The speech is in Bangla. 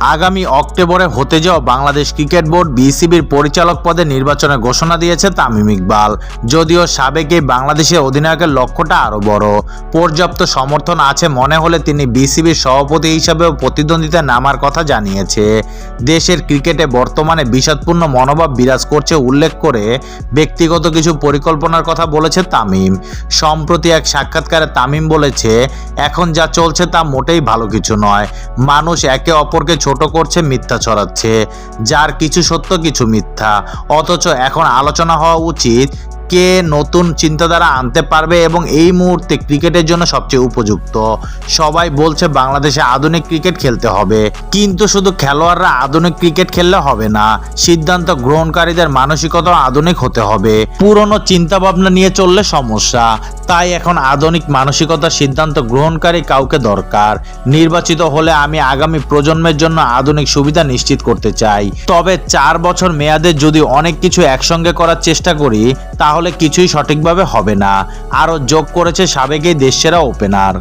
আগামী অক্টোবরে হতে যাওয়া বাংলাদেশ ক্রিকেট বোর্ড বিসিবির পরিচালক পদে নির্বাচনের ঘোষণা দিয়েছে তামিম ইকবাল। যদিও সাবেকে বাংলাদেশের অধিনায়কের লক্ষ্যটা আরও বড়। পর্যাপ্ত সমর্থন আছে মনে হলে তিনি বিসিবির সভাপতি হিসাবেও প্রতিদ্বন্দ্বিতা নামার কথা জানিয়েছে। দেশের ক্রিকেটে বর্তমানে বিষাদপূর্ণ মনোভাব বিরাজ করছে উল্লেখ করে ব্যক্তিগত কিছু পরিকল্পনার কথা বলেছে তামিম। সম্প্রতি এক সাক্ষাৎকারে তামিম বলেছে, এখন যা চলছে তা মোটেই ভালো কিছু নয়। মানুষ একে অপরকে ছোট করছে, মিথ্যা ছড়াচ্ছে। যার কিছু সত্য, কিছু মিথ্যা। অথচ এখন আলোচনা হওয়া উচিত কে নতুন চিন্তাধারা আনতে পারবে এবং এই মুহূর্তে ক্রিকেটের জন্য সবচেয়ে উপযুক্ত। সবাই বলছে বাংলাদেশে আধুনিক ক্রিকেট খেলতে হবে। কিন্তু শুধু খেলোয়াড়রা আধুনিক ক্রিকেট খেললে হবে না, সিদ্ধান্ত গ্রহণকারীদের মানসিকতা আধুনিক হতে হবে। পুরনো চিন্তা ভাবনা নিয়ে চললে সমস্যা। তাই এখন আধুনিক মানসিকতার সিদ্ধান্ত গ্রহণকারী কাউকে দরকার। নির্বাচিত হলে আমি আগামী প্রজন্মের জন্য আধুনিক সুবিধা নিশ্চিত করতে চাই। তবে চার বছর মেয়াদে যদি অনেক কিছু একসঙ্গে করার চেষ্টা করি, তাহলে কিছুই সঠিকভাবে হবে না। আরও যোগ করেছে সাবেকেই দেশ দেশসেরা ওপেনার।